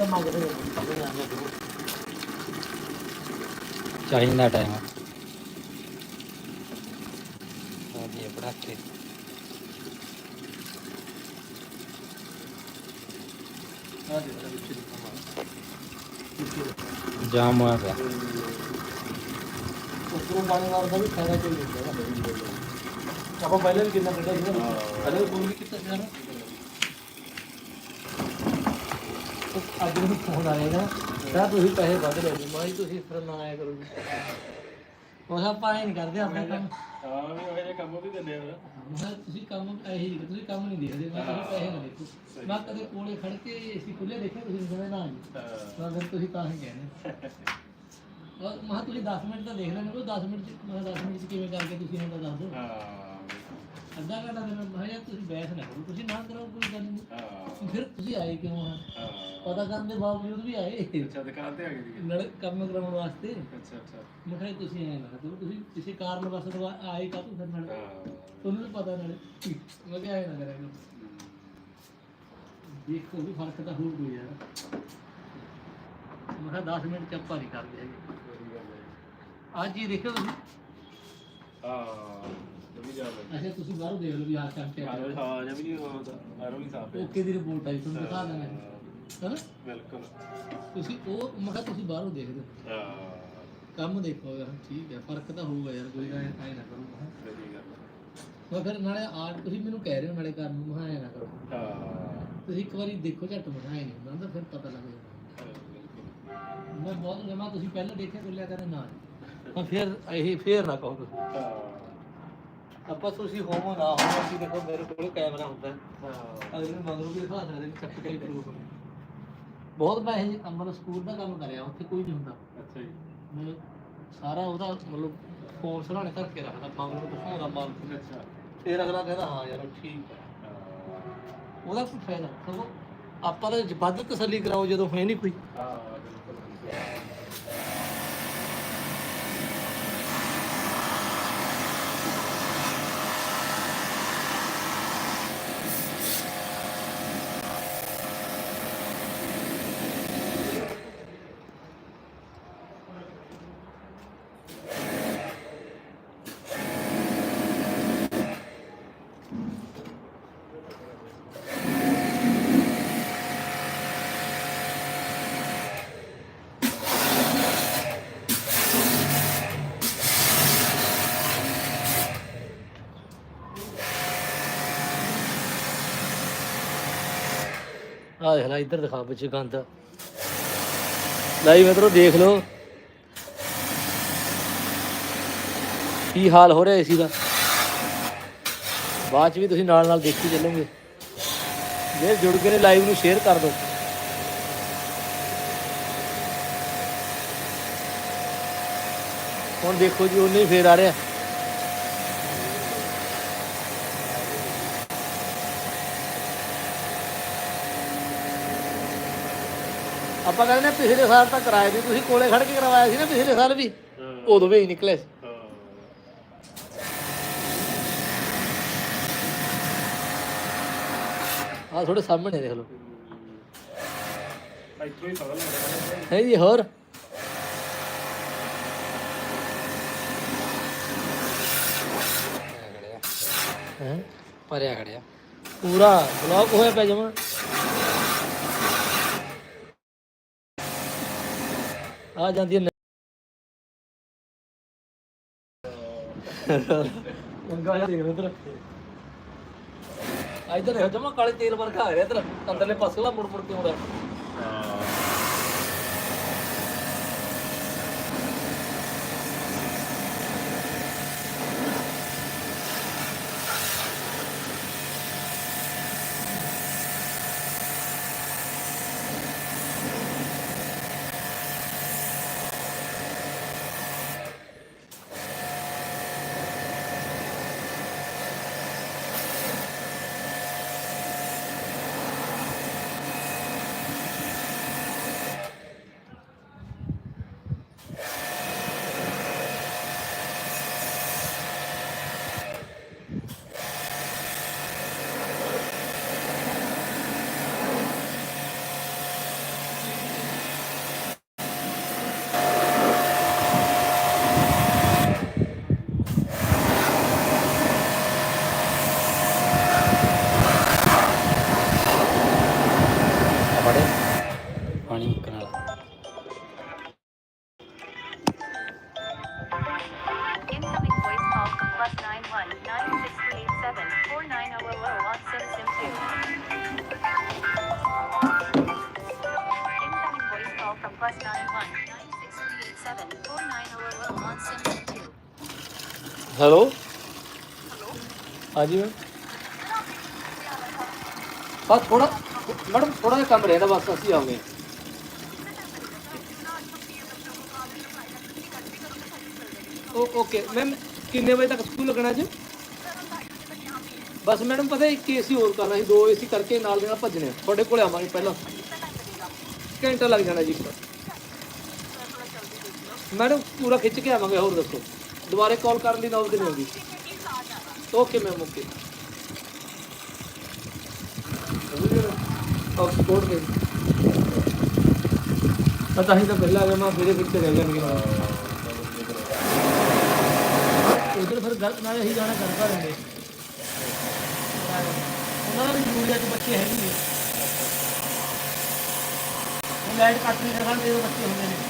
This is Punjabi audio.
ਤਾਂ ਮੰਗਦੇ ਨੇ ਪਤਾ ਨਹੀਂ ਆਂਦਾ ਦੂਰ ਚਾਹੀਦਾ ਟਾਈਮ ਆ ਜੀ ਬੜਾ ਕੇ ਆ ਦੇ ਦੇ ਵਿੱਚ ਦੀ ਕਮਾ ਜਾਮ ਹੋਇਆ ਪਿਆ ਉਸਰੋਂ ਪਾਣੀ ਮਾਰਦਾ ਵੀ ਫਾਇਦਾ ਕੋਈ ਨਹੀਂ ਹੁੰਦਾ ਨਾ ਆਪਾਂ ਪਹਿਲਾਂ ਵੀ ਕਿੰਨਾ ਕੱਢਿਆ ਸੀ ਨਾ ਪਹਿਲਾਂ ਵੀ ਫੋਨ ਵੀ ਕੀਤਾ ਸੀ ਨਾ ਉਹ ਅੱਜ ਨੂੰ ਫੋਨ ਆਏਗਾ ਤਾਂ ਤੁਸੀਂ ਪੈਸੇ ਵੱਧ ਲੈ ਜੀ ਮਾਈ ਤੁਸੀਂ ਫਿਰ ਨਾ ਆਇਆ ਕਰੋ ਜੀ। ਉਹ ਸਭ ਪਾਏ ਨਹੀਂ ਕਰਦੇ ਆਪਣੇ ਕੰਮ। ਹਾਂ ਵੀ ਉਹ ਕੰਮ ਵੀ ਦਿੰਦੇ ਆ ਮੈਂ ਤੁਸੀਂ ਕੰਮ ਇਹੀ ਤੁਸੀਂ ਕੰਮ ਨਹੀਂ ਦੇਖਦੇ। ਮੈਂ ਤੁਸੀਂ ਪੈਸੇ ਨਾ ਦੇਖੋ। ਮੈਂ ਕਦੇ ਕੋਲੇ ਖੜ ਕੇ ਏਸੀ ਖੁੱਲੇ ਦੇਖਿਆ ਤੁਸੀਂ ਕਹਿੰਦੇ ਨਾ ਜੀ। ਮੈਂ ਫਿਰ ਤੁਸੀਂ ਤਾਂ ਹੀ ਕਹਿੰਦੇ। ਉਹ ਮੈਂ ਕਿਹਾ ਤੁਸੀਂ 10 ਮਿੰਟ ਤਾਂ ਦੇਖ ਲੈਣੇ ਕੋ 10 ਮਿੰਟ ਚ ਮੈਂ ਕਿਹਾ 10 ਮਿੰਟ ਚ ਕਿਵੇਂ ਕਰਕੇ ਤੁਸੀਂ ਹੁੰਦਾ ਦੱਸ ਦਿਓ। ਹਾਂ। ਅੱਧਾ ਘੰਟਾ ਦੇ ਮੈਂ ਕਿਹਾ ਯਾਰ ਤੁਸੀਂ ਬਹਿਸ ਨਾ ਕਰੋ ਤੁਸੀਂ ਨਾ ਕਰੋ ਕੋਈ ਗੱਲ ਨਹੀਂ ਹਾਂ। ਫਿਰ ਤੁਸੀਂ ਆਏ ਕਿਉਂ ਆ? ਹਾਂ। ਪਤਾ ਕਰਨ ਦੇ ਬਾਵਜੂਦ ਵੀ ਆਏ। ਅੱਛਾ ਦੁਕਾਨ ਤੇ ਆ ਗਈ ਸੀ ਨਾਲ ਕੰਮ ਕਰਾਉਣ ਵਾਸਤੇ। ਅੱਛਾ ਅੱਛਾ। ਮੈਂ ਕਿਹਾ ਤੁਸੀਂ ਆਏ ਨਾ ਕਰੋ ਤੁਸੀਂ ਕਿਸੇ ਕਾਰਨ ਵਾਸਤੇ ਤਾਂ ਆਏ ਕਾ ਫਿਰ ਨਾਲ? ਹਾਂ। ਤੁਹਾਨੂੰ ਵੀ ਪਤਾ ਨਾਲੇ। ਮੈਂ ਕਿਹਾ ਆਏ ਨਾ ਕਰਿਆ ਕਰੋ। ਦੇਖੋ ਵੀ ਫ਼ਰਕ ਤਾਂ ਹੋਊ ਕੋਈ ਯਾਰ ਮੈਂ ਕਿਹਾ 10 ਮਿੰਟ ਚੱਪਾ ਨਹੀਂ ਕਰਦੇ ਹੈਗੇ। ਵਧੀਆ ਗੱਲ ਹੈ ਅੱਜ ਹੀ ਦੇਖੋ ਤੁਸੀਂ। ਹਾਂ। ਜਾ ਅੱਛਾ ਤੁਸੀਂ ਬਾਹਰੋਂ ਦੇਖ ਲਓ ਵੀ ਆਹ ਕੰਮ ਤੇ ਆਰੋ ਹਾਂ ਜਮੀ ਨਹੀਂ ਉਹ ਆਰੋ ਨਹੀਂ ਸਾਫ਼ ਹੈ ਓਕੇ ਦੀ ਰਿਪੋਰਟ ਆਈ ਤੁਹਾਨੂੰ ਦਿਖਾ ਦਾਂਗੇ ਹੈਨਾ? ਬਿਲਕੁਲ। ਤੁਸੀਂ ਉਹ ਮੈਂ ਕਿਹਾ ਤੁਸੀਂ ਬਾਹਰੋਂ ਦੇਖ ਦਿਓ ਹਾਂ। ਕੰਮ ਦੇਖੋ ਯਾਰ ਠੀਕ ਹੈ ਫ਼ਰਕ ਤਾਂ ਹੋਊਗਾ ਯਾਰ ਕੋਈ ਐ ਐ ਨਾ ਕਰੋ ਮੈਂ ਵਧੀਆ ਗੱਲ ਮੈਂ ਫਿਰ ਨਾਲੇ ਆ ਤੁਸੀਂ ਮੈਨੂੰ ਕਹਿ ਰਹੇ ਹੋ ਨਾਲੇ ਕਰਨ ਨੂੰ ਮੈਂ ਐ ਨਾ ਕਰੋ। ਹੈ। ਹਾਂ ਤੁਸੀਂ ਇੱਕ ਵਾਰੀ ਦੇਖੋ ਝੱਟ ਬਣਾਏ ਨਹੀਂ ਹੁੰਦਾ ਤਾਂ ਫਿਰ ਪਤਾ ਲੱਗ ਜਾਂਦਾ ਮੈਂ ਬਹੁਤ ਜਮਾ ਤੁਸੀਂ ਪਹਿਲਾਂ ਦੇਖਿਆ ਕੋਲਿਆ ਕਰੇ ਨਾ ਤਾਂ ਫਿਰ ਇਹ ਫੇਰ ਨਾ ਕਹੋ ਤੁਸੀਂ। ਹਾਂ ਆਪਾਂ ਤੁਸੀਂ ਹੋਮੋ ਨਾ ਹੋਮੋ ਅਸੀਂ ਦੇਖੋ ਮੇਰੇ ਕੋਲ ਕੈਮਰਾ ਹੁੰਦਾ ਹੈ। ਹਾਂ। ਅਗਲੇ ਨੂੰ ਮਗਰੋਂ ਵੀ ਦਿਖਾ ਸਕਦੇ ਵੀ ਕੇ ਪ੍ਰੂਫ ਬਹੁਤ ਪੈਸੇ ਅਮਰ ਸਕੂਲ ਦਾ ਕੰਮ ਕਰਿਆ ਉੱਥੇ ਕੋਈ ਨਹੀਂ ਹੁੰਦਾ। ਅੱਛਾ ਜੀ। ਸਾਰਾ ਉਹਦਾ ਮਤਲਬ ਫੋਨ ਸਰਾਣੇ ਧਰ ਕੇ ਰੱਖਦਾ ਮਗਰੋਂ ਦਿਖਾਉਂਦਾ ਮਾਲ ਅੱਛਾ। ਫਿਰ ਅਗਲਾ ਕਹਿੰਦਾ ਹਾਂ ਯਾਰ ਠੀਕ ਹੈ। ਹਾਂ। ਉਹਦਾ ਕੋਈ ਫਾਇਦਾ ਸਗੋਂ ਆਪਾਂ ਤਾਂ ਵੱਧ ਤਸੱਲੀ ਕਰਾਓ ਜਦੋਂ ਹੋਏ ਨਹੀਂ ਕੋਈ। ਹਾਂ ਆ ਦੇਖ ਲੈ, ਇੱਧਰ ਦਿਖਾ ਪਿੱਛੇ ਗੰਦ। ਲਾਈ ਮਿੱਤਰੋ, ਦੇਖ ਲਓ। ਕੀ ਹਾਲ ਹੋ ਰਿਹਾ ਏਸੀ ਦਾ? ਬਾਅਦ ਚ ਵੀ ਤੁਸੀਂ ਨਾਲ ਨਾਲ ਦੇਖੀ ਚੱਲੋਗੇ। ਜੇ ਜੁੜ ਗਏ ਨੇ ਲਾਈਵ ਨੂੰ ਸ਼ੇਅਰ ਕਰ ਦਿਓ। ਹੁਣ ਦੇਖੋ ਜੀ ਉਹਨੇ ਹੀ ਫੇਰ ਆ ਰਿਹਾ। ਆਪਾਂ ਕਹਿੰਦੇ ਨੇ ਪਿਛਲੇ ਸਾਲ ਤਾਂ ਕਰਾਏ ਦੀ ਤੁਸੀਂ ਕੋਲੇ ਖੜ ਕੇ ਕਰਵਾਇਆ ਸੀ ਨਾ ਪਿਛਲੇ ਸਾਲ ਵੀ। ਉਦੋਂ ਵੀ ਨਿਕਲੇ ਸੀ। ਆ ਥੋੜੇ ਸਾਹਮਣੇ ਦੇਖ ਲਓ। ਇੱਥੋਂ ਹੀ ਪਤਾ ਲੱਗਦਾ। ਹੈ ਜੀ ਹੋਰ? ਹੈ? ਭਰਿਆ ਖੜਿਆ। ਪੂਰਾ ਬਲੌਕ ਹੋਇਆ ਪਿਆ ਜਮਾ। ਆ ਜਾਂਦੀ ਹੈ ਪੰਗਾ ਜਿਹਾ ਦੇਖ ਉਧਰ ਇਧਰ। ਦੇਖੋ ਜਮਾ ਕਾਲੇ ਤੇਲ ਵਰਗਾ ਆ ਰਿਹਾ ਇਧਰ। ਅੰਦਰਲੇ ਪਾਸੇ ਵਾਲਾ ਮੁੜ ਮੁੜ ਕੇ ਆਉਂਦਾ। ਫੜ ਪਾਣੀ ਮੁੱਕਣ ਵਾਲਾ Incoming voice call to plus 91963874900 on SimSim 2. Incoming voice call from plus 91963874900 on SimSim 2. Hello ਹਾਂਜੀ ਮੈਮ ਬਸ ਥੋੜਾ ਮੈਡਮ ਥੋੜਾ ਜਿਹਾ ਕੰਮ ਰਹਿੰਦਾ ਬਸ, ਅਸੀਂ ਆਉਂਗੇ ਓਕੇ। ਮੈਮ, ਕਿੰਨੇ ਵਜੇ ਤੱਕ ਸਕੂਲ ਲੱਗਣਾ ਜੀ ਬਸ ਮੈਡਮ, ਪਤਾ ਇੱਕ ਏਸੀ ਹੋਰ ਕਰਨਾ ਸੀ, ਦੋ ਏਸੀ ਕਰਕੇ ਨਾਲ ਦੇ ਨਾਲ ਭੱਜਣੇ ਤੁਹਾਡੇ ਕੋਲ ਆਵਾਂਗੇ ਪਹਿਲਾਂ। ਘੰਟਾ ਲੱਗ ਜਾਣਾ ਜੀ। ਮੈਡਮ, ਪੂਰਾ ਖਿੱਚ ਕੇ ਆਵਾਂਗੇ, ਹੋਰ ਦੱਸੋ। ਦੁਬਾਰੇ ਕਾਲ ਕਰਨ ਦੀ ਨੌਬਤ ਨਹੀਂ ਆਉਂਦੀ। Okay ma'am, okay. ਆਕਸਫੋਰਡ ਦੇ ਪਤਾ ਹੀ ਤਾਂ ਪਹਿਲਾਂ ਆ ਗਿਆ, ਮੈਂ ਮੇਰੇ ਪਿੱਛੇ ਰਹਿ ਜਾਣਗੇ ਉਧਰ ਫਿਰ ਗਲਤ ਨਾਲ ਅਸੀਂ ਜਾਣਾ ਕਰਦਾ ਰਹਿੰਦੇ। ਉਹਨਾਂ ਦਾ ਵੀ ਜ਼ਰੂਰੀ ਅੱਜ ਬੱਚੇ ਹੈ ਨਹੀਂ ਲਾਈਟ ਕੱਟ ਨਹੀਂ ਸਕਣ ਦੇ ਬੱਚੇ ਹੁੰਦੇ ਨੇ।